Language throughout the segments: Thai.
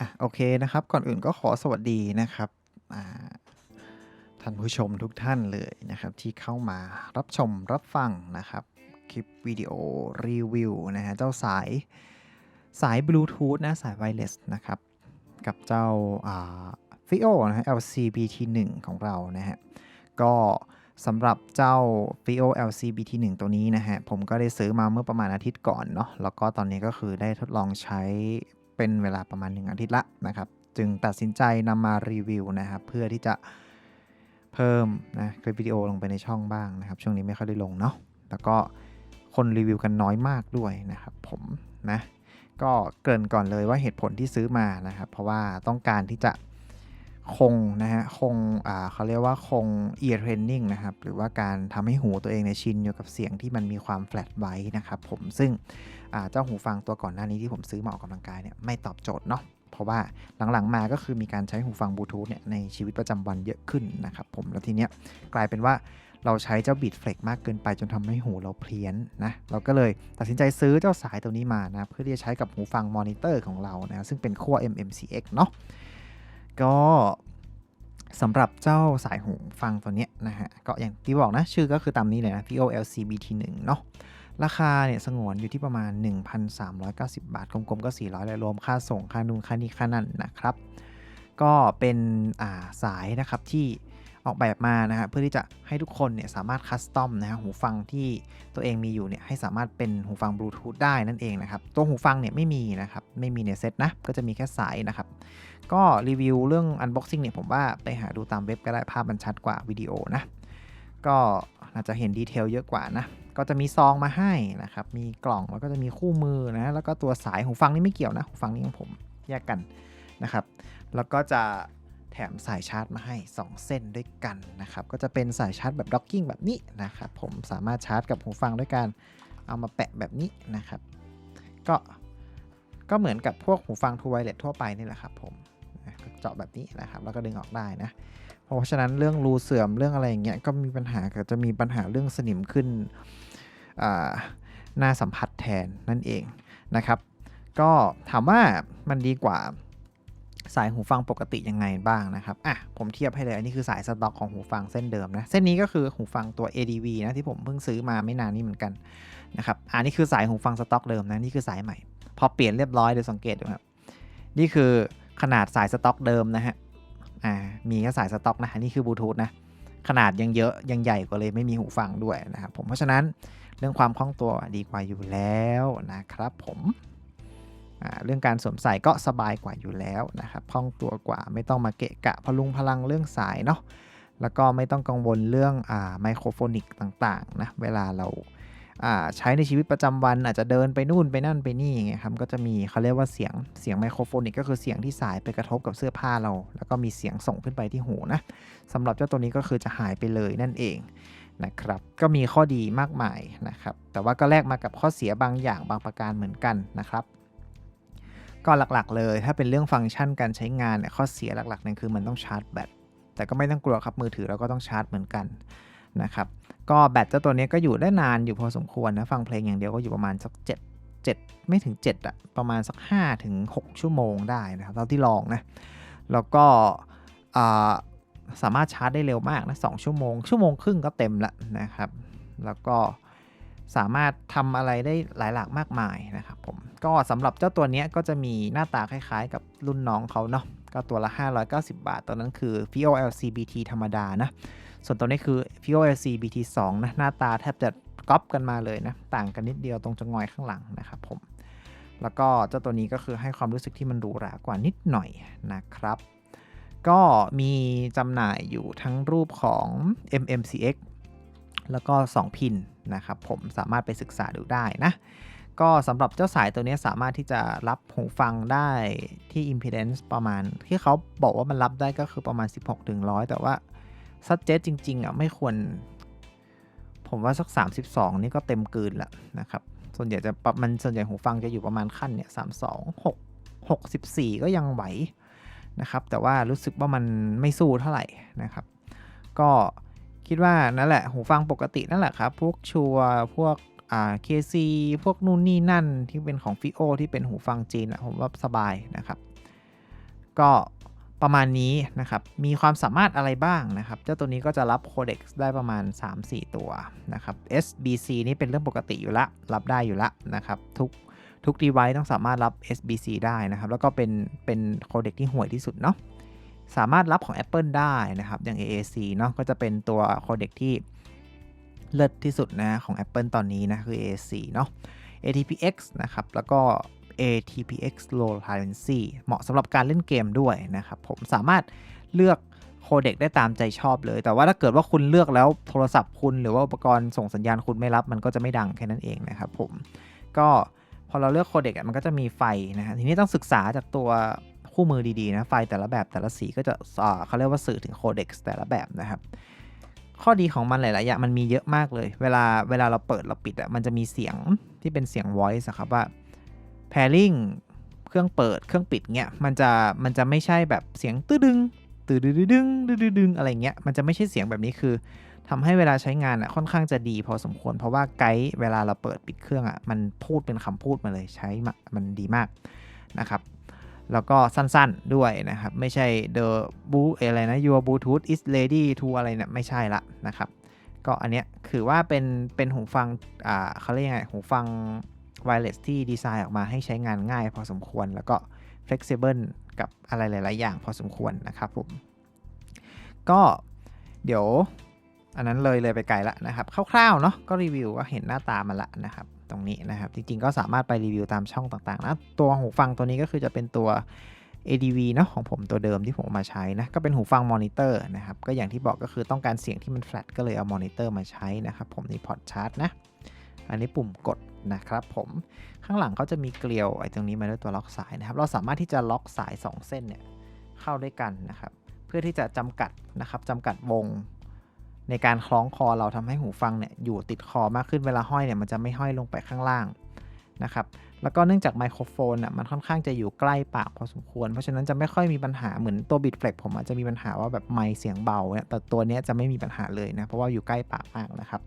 อะโอเคนะครับ ก่อนอื่นก็ขอสวัสดีนะครับท่านผู้ชมทุกท่านเลยนะครับที่เข้ามารับชมรับฟังนะครับคลิปวิดีโอรีวิวนะฮะเจ้าสายสายบลูทูธนะสายไวเลสนะครับกับเจ้าฟิโอนะฮะ LCBT1 ของเรานะฮะก็สำหรับเจ้า FIO LCBT1 ตัวนี้นะฮะ ผมก็ได้ซื้อมาเมื่อประมาณอาทิตย์ก่อนเนาะ แล้วก็ตอนนี้ก็คือได้ทดลองใช้ เป็นเวลาประมาณ 1 อาทิตย์ละนะครับ จึงตัดสินใจนำมารีวิวนะครับ เพื่อที่จะเพิ่มนะคลิปวิดีโอลงไปในช่องบ้างนะครับ ช่วงนี้ไม่ค่อยได้ลงเนาะแล้วก็คนรีวิวกันน้อยมากด้วยนะครับผมนะก็เกริ่นก่อนเลยว่าเหตุผลที่ซื้อมานะครับ เพราะว่าต้องการที่จะคงนะฮะคงอ่าเขาเรียกว่าคง ear training นะครับ หรือว่าการทำให้หูตัวเองในชินอยู่กับเสียงที่มันมีความแฟลตไว้นะครับผมซึ่ง เจ้าหูฟังตัวก่อนหน้านี้ที่ผมซื้อมาออกกำลังกายเนี่ยไม่ตอบโจทย์เนาะเพราะว่าหลังๆมาก็คือมีการใช้หูฟังบลูทูธเนี่ยในชีวิตประจำวันเยอะขึ้นนะครับผมแล้วทีเนี้ยกลายเป็นว่าเราใช้เจ้าบีดเฟลกมากเกินไปจนทำให้หูเราเพี้ยนนะเราก็เลยตัดสินใจซื้อเจ้าสายตัวนี้มานะเพื่อที่จะใช้กับหูฟังมอนิเตอร์ของเรานะซึ่งเป็นขั้ว MMCX เนาะก็สำหรับเจ้าสายหูฟังตัวเนี้ยนะฮะก็อย่างที่บอกนะชื่อก็คือตามนี้เลยนะ VO LCBT1 เนาะ ราคาเนี่ยสงวนอยู่ที่ประมาณ 1,390 บาท กลมๆ ก็ 400เลยรวมค่าส่ง ค่านูนค่านี้ค่านั่นนะครับ ก็เป็นาสายนะครับที่ออกแบบมานะฮะเพื่อที่จะให้ทุกคนเนี่ยสามารถคัสตอมนะฮะหูฟังที่ตัวเองมีอยู่เนี่ยให้สามารถเป็นหูฟังบลูทูธได้นั่นเองนะครับ ตัวหูฟังเนี่ยไม่มีนะครับไม่มีในเซ็ตนะ ก็จะมีแค่สายนะครับ ก็รีวิวเรื่อง Unboxing เนี่ยผมว่าไปหาดูตามเว็บก็ได้ภาพมันชัดกว่าวิดีโอนะ ก็น่าจะเห็นดีเทลเยอะกว่านะ ก็จะมีซองมาให้นะครับ มีกล่องแล้วก็จะมีคู่มือนะ แล้วก็ตัวสายหูฟังนี่ไม่เกี่ยวนะหูฟังนี่ของผมแยกกันนะครับ แล้วก็จะแถมสายชาร์จมาให้ 2 เส้นด้วยกันนะครับ ก็จะเป็นสายชาร์จแบบด็อกกิ้งแบบนี้นะครับ ผมสามารถชาร์จกับหูฟังด้วยการเอามาแปะแบบนี้นะครับ ก็ก็เหมือนกับพวกหูฟังทูไวเลสทั่วไปนี่แหละครับผม เจาะแบบนี้นะครับ แล้วก็ดึงออกได้นะ เพราะฉะนั้นเรื่องรูเสื่อมเรื่องอะไรอย่างเงี้ยก็มีปัญหาก็จะมีปัญหาเรื่องสนิมขึ้นหน้าสัมผัสแทนนั่นเองนะครับ ก็ถามว่ามันดีกว่าสายหูฟังปกติยังไงบ้างนะครับ อะ ผมเทียบให้เลย อันนี้คือสายสต็อกของหูฟังเส้นเดิมนะ เส้นนี้ก็คือหูฟังตัว ADV นะที่ผมเพิ่งซื้อมาไม่นานนี้เหมือนกันนะครับอ่านี่คือสายหูฟังสต็อกเดิมนะ นี่คือสายใหม่ พอเปลี่ยนเรียบร้อยเดี๋ยวสังเกตดูครับ นี่คือ ขนาดสายสต็อกเดิมนะฮะ อ่า มีแค่สายสต็อกนะนี่คือบลูทูธนะ ขนาดยังเยอะยังใหญ่กว่าเลยไม่มีหูฟังด้วยนะครับผม เพราะฉะนั้นเรื่องความคล่องตัวดีกว่าอยู่แล้วนะครับผม เรื่องการสวมใส่ก็สบายกว่าอยู่แล้วนะครับคล่องตัวกว่าไม่ต้องมาเกะกะพลุงพลังเรื่องสายเนาะ แล้วก็ไม่ต้องกังวลเรื่องอไมโครโฟนิกต่างๆนะ เวลาเรา ใช้ในชีวิตประจำวันอาจจะเดินไปนู่นไปนั่นไปนี่อย่างครับก็จะมีเขาเรียกว่าเสียงเสียงไมโครโฟนิกก็คือเสียงที่สายไปกระทบกับเสื้อผ้าเรา แล้วก็มีเสียงส่งขึ้นไปที่หูนะสำหรับเจ้าตัวนี้ก็คือจะหายไปเลยนั่นเองนะครับก็มีข้อดีมากมายนะครับแต่ว่าก็แลกมากับข้อเสียบางอย่างบางประการเหมือนกันนะครับก็หลักๆ เลย ถ้าเป็นเรื่องฟังก์ชันการใช้งานเนี่ยข้อเสียหลักๆนี่ยคือมันต้องชาร์จแบตแต่ก็ไม่ต้องกลัวครับมือถือเราก็ต้องชาร์จเหมือนกันนะครับ ก็แบตเจ้าตัวนี้ก็อยู่ได้นานอยู่พอสมควรนะฟังเพลงอย่างเดียวก็อยู่ประมาณสัก 7 7 ไม่ถึง 7อะประมาณสัก5ถึง6ชั่วโมงได้นะครับเท่าที่ลองนะแล้วก็สามารถชาร์จได้เร็วมากนะ2ชั่วโมง ชั่วโมงครึ่งก็เต็มล้วนะครับ แล้วก็สามารถทำอะไรได้หลายหลากมากมายนะครับผมก็สำหรับเจ้าตัวนี้ก็จะมีหน้าตาคล้ายๆ กับรุ่นน้องเขาเนาะ ก็ตัวละ 590 บาท ตอนนั้นคือ FIO LCBT ธรรมดานะ ส่วนตัวนี้คือ FIO LCBT 2นะ หน้าตาแทบจะก๊อปกันมาเลยนะ ต่างกันนิดเดียวตรงจงอยข้างหลังนะครับผม แล้วก็เจ้าตัวนี้ก็คือให้ความรู้สึกที่มันหรูหรากว่านิดหน่อยนะครับ ก็มีจำหน่ายอยู่ทั้งรูปของ MMCX แล้วก็ 2 พินนะครับผมสามารถไปศึกษาดูได้นะ ก็สำหรับเจ้าสายตัวนี้สามารถที่จะรับหูฟังได้ที่ impedance ประมาณ ที่เขาบอกว่ามันรับได้ก็คือประมาณ 16ถึง100 แต่ว่าซัดเจ t จริงๆอะไม่ควร ผมว่าสัก 32 นี่ก็เต็มกืนละนะครับ ส่วนใหญ่จะมันส่วนใหญ่หูฟังจะอยู่ประมาณขั้นเนี่ย32 6 64ก็ยังไหวนะครับ แต่ว่ารู้สึกว่ามันไม่สู้เท่าไหร่นะครับ ก็คิดว่านั่นแหละ หูฟังปกตินั่นแหละครับ พวกชัวพวก อ่าเคซพวกนู่นนี่นั่นที่เป็นของฟิโอที่เป็นหูฟังจีนอะผมว่าสบายนะครับ ก็ประมาณนี้นะครับ มีความสามารถอะไรบ้างนะครับ เจ้าตัวนี้ก็จะรับโคเด็กซ์ได้ประมาณ 3-4 ตัวนะครับ SBC นี่เป็นเรื่องปกติอยู่ละ รับได้อยู่ละนะครับ ทุกทุก device ต้องสามารถรับ SBC ได้นะครับ แล้วก็เป็นเป็นโคเด็กที่ห่วยที่สุดเนาะ สามารถรับของ Apple ได้นะครับ อย่าง AAC เนาะ ก็จะเป็นตัวโคเด็กที่ เลิศที่สุดนะของ Apple ตอนนี้นะคือ AAC เนาะ ATPX นะครับ แล้วก็ ATPX Low Latency เหมาะสำหรับการเล่นเกมด้วยนะครับ ผมสามารถเลือกโคเด็กได้ตามใจชอบเลย แต่ว่าถ้าเกิดว่าคุณเลือกแล้วโทรศัพท์คุณหรือว่าอุปกรณ์ส่งสัญญาณคุณไม่รับมันก็จะไม่ดังแค่นั้นเองนะครับผมก็พอเราเลือกโคเด็กมันก็จะมีไฟนะฮะทีนี้ต้องศึกษาจากตัวคู่มือดีๆนะไฟแต่ละแบบแต่ละสีก็จะเขาเรียกว่าสื่อถึงโคเด็กแต่ละแบบนะครับ ข้อดีของมันหลาย ๆ อย่างมันมีเยอะมากเลย เวลาเวลาเราเปิดเราปิดอะมันจะมีเสียงที่เป็นเสียง voice ครับว่า pairing เครื่องเปิดเครื่องปิดเงี้ยมันจะมันจะไม่ใช่แบบเสียงตื้อดึงตื้อดึงดึงดึงดึงดึงอะไรเงี้ยมันจะไม่ใช่เสียงแบบนี้คือทำให้เวลาใช้งานอะค่อนข้างจะดีพอสมควร เพราะว่าไกด์เวลาเราเปิดปิดเครื่องอะมันพูดเป็นคำพูดมาเลยใช้มันดีมากนะครับ แล้วก็สั้นๆด้วยนะครับ ไม่ใช่ the boot อะไรนะ your bluetooth is ready to อะไรเนี่ยไม่ใช่ละนะครับ ก็อันเนี้ยคือว่าเป็นเป็นหูฟังอ่าเขาเรียกยังไงหูฟัง wireless ที่ดีไซน์ออกมาให้ใช้งานง่ายพอสมควร แล้วก็ flexible กับอะไรหลาย ๆ อย่างพอสมควรนะครับผม ก็เดี๋ยวอันนั้นเลยเลยไปไกลละนะครับ คร่าว ๆ เนาะก็รีวิวก็เห็นหน้าตามันละนะครับ ตรงนี้นะครับ จริงๆก็สามารถไปรีวิวตามช่องต่างๆนะตัวหูฟังตัวนี้ก็คือจะเป็นตัว ADV เนาะของผมตัวเดิมที่ผมมาใช้นะ ก็เป็นหูฟังมอนิเตอร์นะครับ ก็อย่างที่บอกก็คือต้องการเสียงที่มันแฟลตก็เลยเอามอนิเตอร์มาใช้นะครับ ผมนี่พอร์ตชาร์จนะ อันนี้ปุ่มกดนะครับผมข้างหลังเขาจะมีเกลียวไอ้ตรงนี้มาด้วยตัวล็อกสายนะครับ เราสามารถที่จะล็อกสาย 2 เส้นเนี่ยเข้าด้วยกันนะครับ เพื่อที่จะจำกัดนะครับจำกัดวง ในการคล้องคอเราทำให้หูฟังเนี่ยอยู่ติดคอมากขึ้นเวลาห้อยเนี่ยมันจะไม่ห้อยลงไปข้างล่างนะครับแล้วก็เนื่องจากไมโครโฟนอะมันค่อนข้างจะอยู่ใกล้ปากพอสมควร เพราะฉะนั้นจะไม่ค่อยมีปัญหาเหมือนตัวบิดเฟล็กผมอาจจะมีปัญหาว่าแบบไมเสียงเบาเนี่ยแต่ตัวนี้จะไม่มีปัญหาเลยนะเพราะว่าอยู่ใกล้ปากมากนะครับ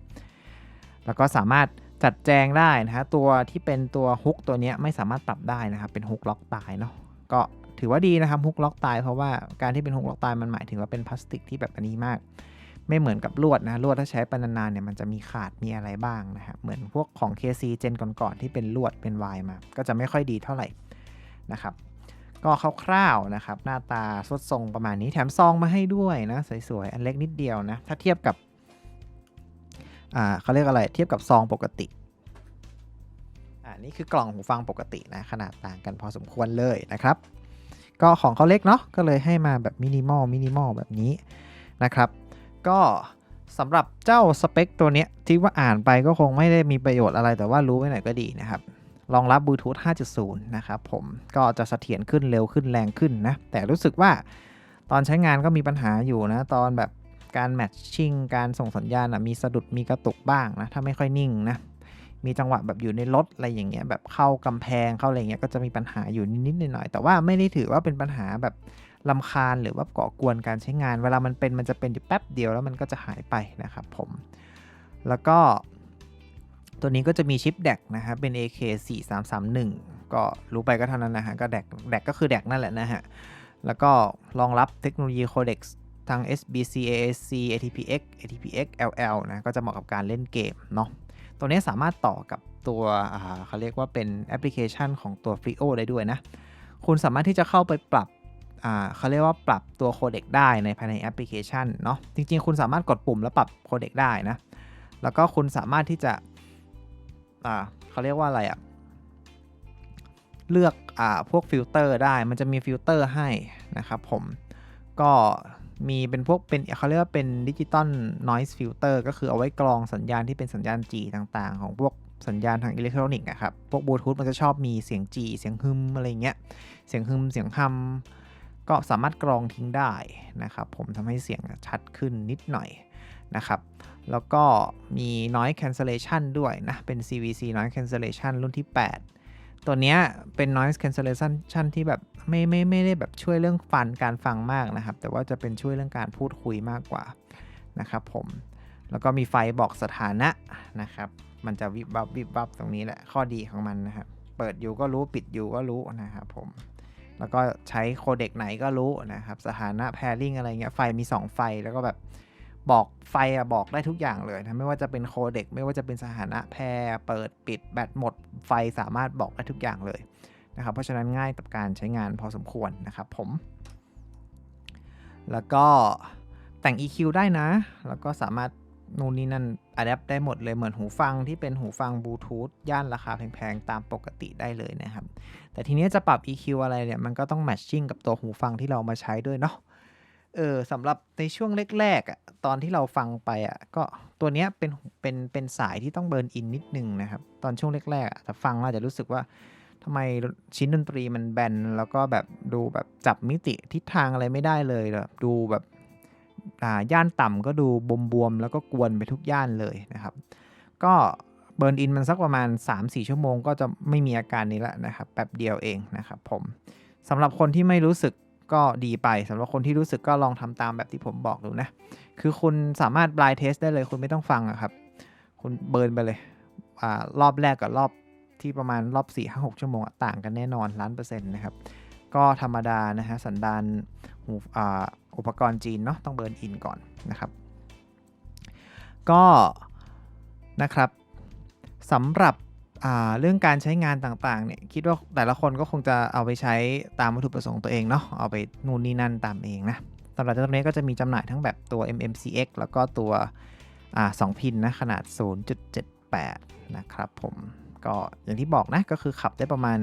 แล้วก็สามารถจัดแจงได้นะฮะตัวที่เป็นตัวฮุกตัวนี้ไม่สามารถปรับได้นะครับเป็นฮุกล็อกตายเนาะก็ถือว่าดีนะครับฮุกล็อกตายเพราะว่าการที่เป็นฮุกล็อกตายมันหมายถึงว่าเป็นพลาสติกที่แบบอันนี้มาก ไม่เหมือนกับลวดนะลวดถ้าใช้ไปนานๆเนี่ยมันจะมีขาดมีอะไรบ้างนะฮะเหมือนพวกของ KC เจนก่อนๆที่เป็นลวดเป็นวายมา ก็จะไม่ค่อยดีเท่าไหร่นะครับ ก็คร่าวๆนะครับ หน้าตาสดทรงประมาณนี้แถมซองมาให้ด้วยนะสวยๆอันเล็กนิดเดียวนะถ้าเทียบกับอ่าเขาเรียกอะไรเทียบกับซองปกติอ่านี่คือกล่องหูฟังปกตินะขนาดต่างกันพอสมควรเลยนะครับ ก็ของเขาเล็กเนาะก็เลยให้มาแบบมินิมอลมินิมอลแบบนี้นะครับ ก็สำหรับเจ้าสเปคตัวเนี้ยที่ว่าอ่านไปก็คงไม่ได้มีประโยชน์อะไรแต่ว่ารู้ไว้หน่อยก็ดีนะครับรองรับบลูทูธ 5.0 นะครับผมก็จะเสถียรขึ้นเร็วขึ้นแรงขึ้นนะ แต่รู้สึกว่าตอนใช้งานก็มีปัญหาอยู่นะ ตอนแบบการแมทชิ่งการส่งสัญญาณมีสะดุดมีกระตุกบ้างนะ ถ้าไม่ค่อยนิ่งนะ มีจังหวะแบบอยู่ในรถอะไรอย่างเงี้ยแบบเข้ากำแพงเข้าอะไรเงี้ยก็จะมีปัญหาอยู่นิดๆหน่อยๆแต่ว่าไม่ได้ถือว่าเป็นปัญหาแบบ ลำคาญหรือว่าก่อกวนการใช้งาน เวลามันเป็นมันจะเป็นอยู่แป๊บเดียวแล้วมันก็จะหายไปนะครับผม แล้วก็ตัวนี้ก็จะมีชิปแดกนะครับเป็น AK 4 3 3 1ก็รู้ไปก็เท่านั้นนะฮะก็แดกแดกก็คือแดกนั่นแหละนะฮะ แล้วก็รองรับเทคโนโลยีโคเด็กซ์ทาง SBC AAC ATPX ATPX LL นะก็จะเหมาะกับการเล่นเกมเนาะตัวนี้สามารถต่อกับตัวเขาเรียกว่าเป็นแอปพลิเคชันของตัว Frio ได้ด้วยนะ คุณสามารถที่จะเข้าไปปรับ เขาเรียกว่าปรับตัวโคเด็กได้ในภายในแอปพลิเคชันเนาะจริง ๆ คุณสามารถกดปุ่มแล้วปรับโคเด็กได้นะ แล้วก็คุณสามารถที่จะเขาเรียกว่าอะไรอะเลือกอ่าพวกฟิลเตอร์ได้มันจะมีฟิลเตอร์ให้นะครับผมก็มีเป็นพวกเป็นเขาเรียกว่าเป็นดิจิตอลนอยส์ฟิลเตอร์ก็คือเอาไว้กรองสัญญาณที่เป็นสัญญาณ G ต่างๆ ของพวกสัญญาณทางอิเล็กทรอนิกส์นะครับ พวกบลูทูธมันจะชอบมีเสียง G เสียงฮึมอะไรเงี้ย เสียงฮึม เสียงฮัม ก็สามารถกรองทิ้งได้นะครับผมทำให้เสียงชัดขึ้นนิดหน่อยนะครับ แล้วก็มี noise cancellation ด้วยนะ เป็น CVC noise cancellation รุ่นที่ 8 ตัวนี้เป็น noise cancellation ที่แบบไม่ไม่ไม่ได้แบบช่วยเรื่องฟันการฟังมากนะครับ แต่ว่าจะเป็นช่วยเรื่องการพูดคุยมากกว่านะครับผมแล้วก็มีไฟบอกสถานะนะครับ มันจะวิบวับวิบวับตรงนี้แหละข้อดีของมันนะครับ เปิดอยู่ก็รู้ปิดอยู่ก็รู้นะครับผม แล้วก็ใช้โคเด็กไหนก็รู้นะครับสถานะ pairing อะไรเงี้ยไฟมี 2 ไฟแล้วก็แบบบอกไฟอะบอกได้ทุกอย่างเลยนะไม่ว่าจะเป็นโคเด็กไม่ว่าจะเป็นสถานะแพรเปิดปิดแบตหมด ไฟสามารถบอกได้ทุกอย่างเลยนะครับเพราะฉะนั้นง่ายต่อการใช้งานพอสมควรนะครับผม แล้วก็แต่ง EQ ได้นะ แล้วก็สามารถ นู่นนี่นั่นอัดแอปได้หมดเลยเหมือนหูฟังที่เป็นหูฟังบลูทูธย่านราคาแพงๆ ตามปกติได้เลยนะครับ แต่ทีนี้จะปรับ EQ อะไรเนี่ย มันก็ต้องแมทชิ่งกับตัวหูฟังที่เรามาใช้ด้วยเนาะเออสำหรับในช่วงแรกๆอะตอนที่เราฟังไปอะก็ตัวเนี้ยเป็นเป็นเป็นสายที่ต้องเบิร์นอินนิดนึงนะครับ ตอนช่วงแรกๆอะฟังเราจะรู้สึกว่าทำไมชิ้นดนตรีมันแบนแล้วก็แบบดูแบบจับมิติทิศทางอะไรไม่ได้เลยแบบดูแบบ ย่านต่ำก็ดูบวมๆแล้วก็กวนไปทุกย่านเลยนะครับ ก็เบิร์นอินมันสักประมาณ 3-4 ชั่วโมงก็จะไม่มีอาการนี้ละนะครับแป๊บเดียวเองนะครับผมสำหรับคนที่ไม่รู้สึกก็ดีไปสำหรับคนที่รู้สึกก็ลองทำตามแบบที่ผมบอกดูนะ คือคุณสามารถบลายเทสได้เลยคุณไม่ต้องฟังอะครับ คุณเบิร์นไปเลยอ่ารอบแรกกับรอบที่ประมาณรอบ 4-6 ชั่วโมงต่างกันแน่นอนล้านเปอร์เซ็นต์นะครับ ก็ธรรมดานะฮะสันดานหูอ,อุปกรณ์จีนเนาะต้องเบิร์นอินก่อนนะครับ ก็นะครับสำหรับเรื่องการใช้งานต่างๆเนี่ยคิดว่าแต่ละคนก็คงจะเอาไปใช้ตามวัตถุประสงค์ตัวเองเนาะเอาไปนู่นนี่นั่นตามเองนะสำหรับตัวนี้ก็จะมีจำหน่ายทั้งแบบตัว MMCX แล้วก็ตัวสองพินนะขนาด 0.78 นะครับผมก็อย่างที่บอกนะก็คือขับได้ประมาณ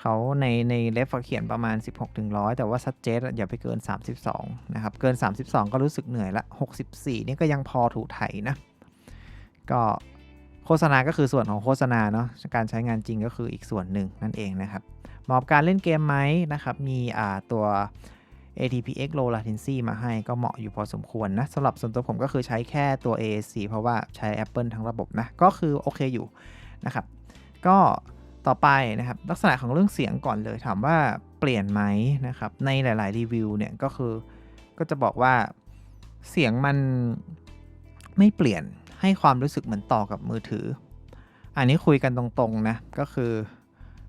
เขาในในเลฟเขียนประมาณ 16ถึง100 แต่ว่าซัดเจสอย่าไปเกิน 32 นะครับ เกิน 32 ก็รู้สึกเหนื่อยละ 64 นี่ก็ยังพอถูไถนะ ก็โฆษณาก็คือส่วนของโฆษณาเนาะการใช้งานจริงก็คืออีกส่วนหนึ่งนั่นเองนะครับเหมาะกับการเล่นเกมไหมนะครับ มีอ่าตัว ATPX Low Latency มาให้ก็เหมาะอยู่พอสมควรนะสำหรับส่วนตัวผมก็คือใช้แค่ตัว AAC เพราะว่าใช้ Apple ทั้งระบบนะ ก็คือโอเคอยู่นะครับ ก็ ต่อไปนะครับลักษณะของเรื่องเสียงก่อนเลยถามว่าเปลี่ยนไหมนะครับในหลาย ๆ รีวิวเนี่ยก็คือก็จะบอกว่าเสียงมันไม่เปลี่ยนให้ความรู้สึกเหมือนต่อกับมือถือ อันนี้คุยกันตรงๆนะก็คือ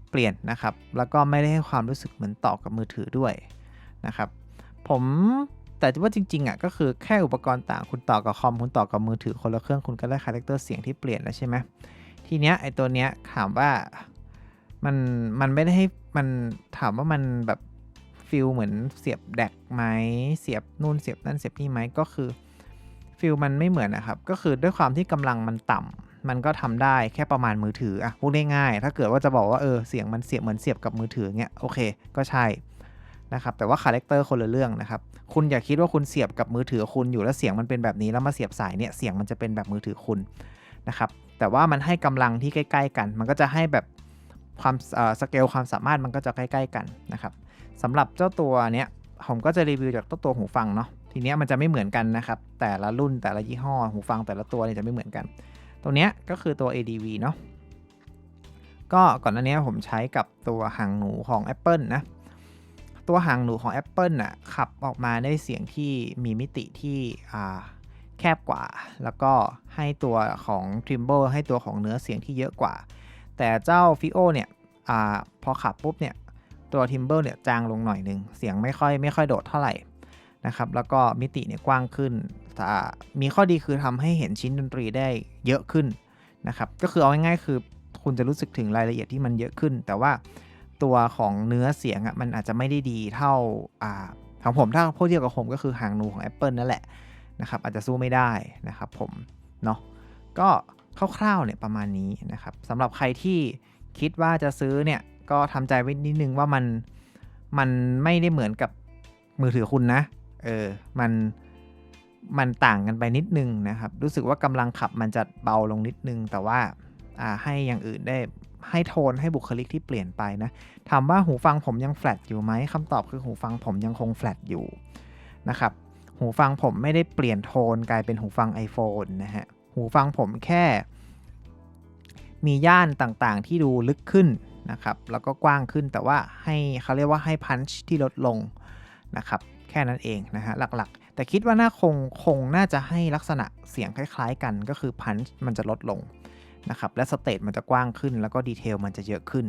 เปลี่ยนนะครับ แล้วก็ไม่ได้ให้ความรู้สึกเหมือนต่อกับมือถือด้วยนะครับ ผมแต่ว่าจริงๆอะก็คือแค่อุปกรณ์ต่างคุณต่อกับคอมคุณต่อกับมือถือคนละเครื่องคุณก็ได้คาแรคเตอร์เสียงที่เปลี่ยนแล้วใช่ไหมทีเนี้ยไอตัวเนี้ยถามว่า มันมันไม่ได้ให้มันถามว่ามันแบบฟิลเหมือนเสียบแดกไหมเสียบนู่นเสียบนั่นเสียบนี่ไหมก็คือฟิลมันไม่เหมือนนะครับ ก็คือด้วยความที่กำลังมันต่ำมันก็ทำได้แค่ประมาณมือถืออะพูดง่ายๆถ้าเกิดว่าจะบอกว่าเออเสียงมันเสียบเหมือนเสียบกับมือถือเงี้ยโอเค ก็ใช่นะครับแต่ว่าคาแรคเตอร์คนละเรื่องนะครับ คุณอย่าคิดว่าคุณเสียบกับมือถือคุณอยู่แล้วเสียงมันเป็นแบบนี้แล้วมาเสียบสายเนี่ยเสียงมันจะเป็นแบบมือถือคุณนะครับแต่ว่ามันให้กำลังที่ใกล้ ๆ กัน มันก็จะให้แบบ ความสเกลความสามารถมันก็จะใกล้ๆกันนะครับสำหรับเจ้าตัวเนี้ยผมก็จะรีวิวจากตัวตัวหูฟังเนาะทีเนี้ยมันจะไม่เหมือนกันนะครับ แต่ละรุ่นแต่ละยี่ห้อหูฟังแต่ละตัวเนี่ยจะไม่เหมือนกัน ตัวเนี้ยก็คือตัว ADV เนาะก็ก่อนหน้านี้ผมใช้กับตัวหางหนูของ Apple นะตัวหางหนูของ Apple น่ะขับออกมาได้เสียงที่มีมิติที่แคบกว่า แล้วก็ให้ตัวของ Trimble ให้ตัวของเนื้อเสียงที่เยอะกว่า แต่เจ้า Fio เนี่ยอพอขับปุ๊บเนี่ยตัว Timbre เนี่ยจางลงหน่อยนึงเสียงไม่ค่อยไม่ค่อยโดดเท่าไหร่นะครับแล้วก็มิติเนี่ยกว้างขึ้น มีข้อดีคือทำให้เห็นชิ้นดนตรีได้เยอะขึ้นนะครับก็คือเอาง่ายๆคือคุณจะรู้สึกถึงรายละเอียดที่มันเยอะขึ้น แต่ว่าตัวของเนื้อเสียงอะมันอาจจะไม่ได้ดีเท่าอ่าของผมถ้าพูดเทียบกับผมก็คือหางนูของ Apple นั่นแหละนะครับอาจจะสู้ไม่ได้นะครับผมเนาะก็ คร่าวๆเนี่ยประมาณนี้นะครับสำหรับใครที่คิดว่าจะซื้อเนี่ยก็ทำใจไว้นิดนึงว่ามันมันไม่ได้เหมือนกับมือถือคุณนะ เออ มันมันต่างกันไปนิดนึงนะครับ รู้สึกว่ากำลังขับมันจะเบาลงนิดนึง แต่ว่าอ่าให้อย่างอื่นได้ให้โทนให้บุคลิกที่เปลี่ยนไปนะถามว่าหูฟังผมยังแฟลตอยู่ไหมคำตอบคือหูฟังผมยังคงแฟลตอยู่นะครับ หูฟังผมไม่ได้เปลี่ยนโทนกลายเป็นหูฟัง iPhone นะฮะ หูฟังผมแค่ มีย่านต่างๆ ที่ดูลึกขึ้นนะครับ แล้วก็กว้างขึ้นแต่ว่าให้เขาเรียกว่าให้พันช์ที่ลดลงนะครับ แค่นั้นเองนะฮะหลักๆ แต่คิดว่าน่าคงคงน่าจะให้ลักษณะเสียงคล้ายๆ กันก็คือพันช์มันจะลดลงนะครับและสเตตมันจะกว้างขึ้นแล้วก็ดีเทลมันจะเยอะขึ้น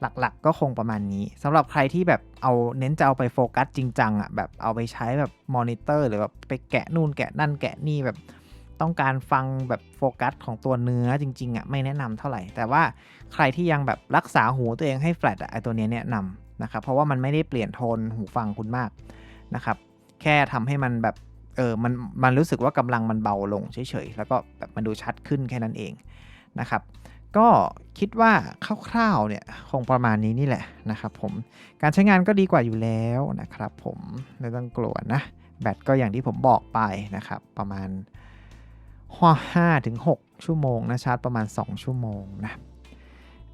หลักๆก็คงประมาณนี้สำหรับใครที่แบบเอาเน้นจะเอาไปโฟกัสจริงจังอะแบบเอาไปใช้แบบมอนิเตอร์หรือแบบไปแกะนู่นแกะนั่นแกะนี่แบบ ต้องการฟังแบบโฟกัสของตัวเนื้อจริงๆอะไม่แนะนำเท่าไหร่ แต่ว่าใครที่ยังแบบรักษาหูตัวเองให้แฟลตอะไอตัวเนี้ยแนะนำนะครับเพราะว่ามันไม่ได้เปลี่ยนโทนหูฟังคุณมากนะครับแค่ทำให้มันแบบเออมันมันรู้สึกว่ากำลังมันเบาลงเฉยๆ แล้วก็แบบมันดูชัดขึ้นแค่นั้นเองนะครับก็คิดว่าคร่าวๆเนี่ยคงประมาณนี้นี่แหละนะครับผมการใช้งานก็ดีกว่าอยู่แล้วนะครับผมไม่ต้องกลัวนะแบตก็อย่างที่ผมบอกไปนะครับประมาณ ห้าถึงหกชั่วโมงนะชาร์จประมาณ 2 ชั่วโมงนะ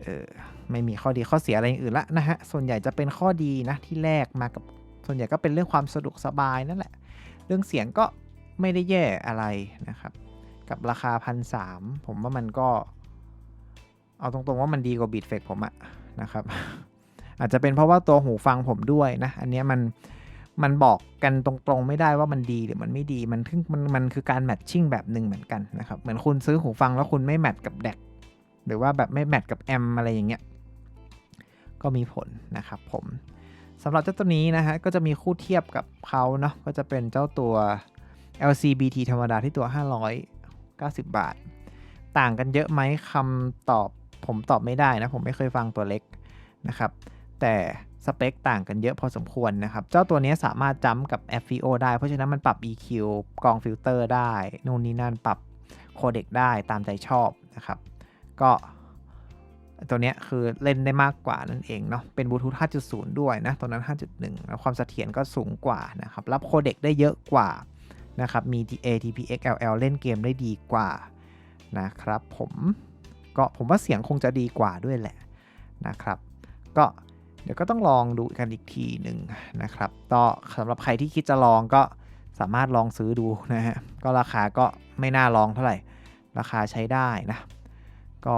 เออไม่มีข้อดีข้อเสียอะไรอื่นละนะฮะส่วนใหญ่จะเป็นข้อดีนะที่แรกมากับส่วนใหญ่ก็เป็นเรื่องความสะดวกสบายนั่นแหละ เรื่องเสียงก็ไม่ได้แย่อะไรนะครับ กับราคาพันสผมว่ามันก็ เอาตรงๆว่ามันดีกว่าบีทเฟกผมอะนะครับ อาจจะเป็นเพราะว่าตัวหูฟังผมด้วยนะ อันนี้มัน มันบอกกันตรงๆไม่ได้ว่ามันดีหรือมันไม่ดีมันทึ่งมันมันคือการแมทชิ่งแบบหนึ่งเหมือนกันนะครับ เหมือนคุณซื้อหูฟังแล้วคุณไม่แมทกับแดกหรือว่าแบบไม่แมทกับแอมอะไรอย่างเงี้ยก็มีผลนะครับผมสำหรับเจ้าตัวนี้นะฮะก็จะมีคู่เทียบกับเขาเนาะก็จะเป็นเจ้าตัว LCBT ธรรมดาที่ตัว 590 บาท ต่างกันเยอะไหมคำตอบผมตอบไม่ได้นะ ผมไม่เคยฟังตัวเล็กนะครับ แต่ สเปคต่างกันเยอะพอสมควรนะครับ เจ้าตัวนี้สามารถจัมกับ FVO ได้ เพราะฉะนั้นมันปรับ EQ กรองฟิลเตอร์ได้ นู่นนี่นั่นปรับโคเด็กได้ตามใจชอบนะครับ ก็ตัวนี้คือเล่นได้มากกว่านั่นเองเนาะ เป็นบลูทูธ 5.0 ด้วยนะตัวนั้น 5.1 แล้วความเสถียรก็สูงกว่านะครับ รับโคเด็กได้เยอะกว่านะครับ มี ATPX LL เล่นเกมได้ดีกว่านะครับผม ก็ผมว่าเสียงคงจะดีกว่าด้วยแหละนะครับ ก็ เดี๋ยวก็ต้องลองดูกันอีกทีหนึ่งนะครับก็สำหรับใครที่คิดจะลองก็สามารถลองซื้อดูนะฮะ ก็ราคาก็ไม่น่าลองเท่าไหร่ ราคาใช้ได้นะ ก็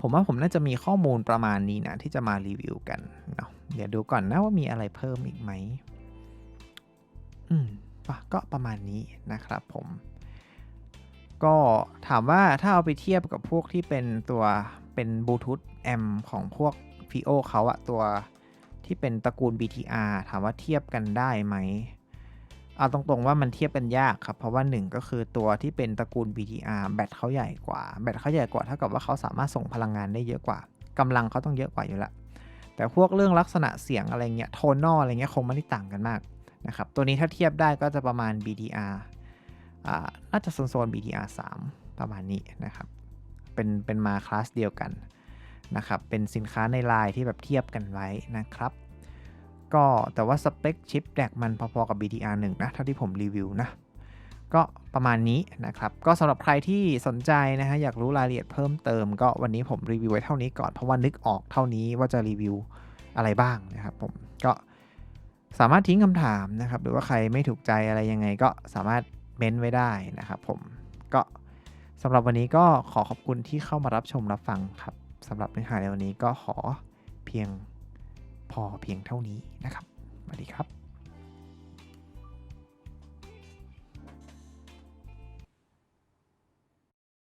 ผมว่าผมน่าจะมีข้อมูลประมาณนี้นะ ที่จะมารีวิวกันเนาะ เดี๋ยวดูก่อนนะว่ามีอะไรเพิ่มอีกไหม อืมปะก็ประมาณนี้นะครับผม ก็ถามว่าถ้าเอาไปเทียบกับพวกที่เป็นตัว เป็นบลูทูธแอมของพวก p โอเขาอะตัวที่เป็นตระกูล BTR ถามว่าเทียบกันได้ไหม เอาตรงๆว่ามันเทียบกันยากครับ เพราะว่า 1 ก็คือตัวที่เป็นตระกูล BTR แบตเขาใหญ่กว่า แบตเขาใหญ่กว่าเท่ากับว่าเขาสามารถส่งพลังงานได้เยอะกว่ากำลังเขาต้องเยอะกว่าอยู่ล้วแต่พวกเรื่องลักษณะเสียงอะไรเงี้ยโทนนออะไรเงี้ยคงไม่ได้ต่างกันมากนะครับตัวนี้ถ้าเทียบได้ก็จะประมาณ BTR อ่าน่าจะโซน BTR 3 ประมาณนี้นะครับ เป็นเป็นมาคลาสเดียวกันนะครับเป็นสินค้าในไลน์ที่แบบเทียบกันไว้นะครับก็แต่ว่าสเปคชิปแดกมันพอๆกับ BTR 1 นะ เท่าที่ผมรีวิวนะ ก็ประมาณนี้นะครับ ก็สำหรับใครที่สนใจนะฮะ อยากรู้รายละเอียดเพิ่มเติม ก็วันนี้ผมรีวิวไว้เท่านี้ก่อน เพราะว่านึกออกเท่านี้ว่าจะรีวิวอะไรบ้างนะครับผม ก็สามารถทิ้งคำถามนะครับ หรือว่าใครไม่ถูกใจอะไรยังไงก็สามารถเม้นไว้ได้นะครับผมก็ สำหรับวันนี้ก็ขอขอบคุณที่เข้ามารับชมรับฟังครับสำหรับเนื้อหาในวันนี้ก็ขอเพียงพอเพียงเท่านี้นะครับสวัสดีครับ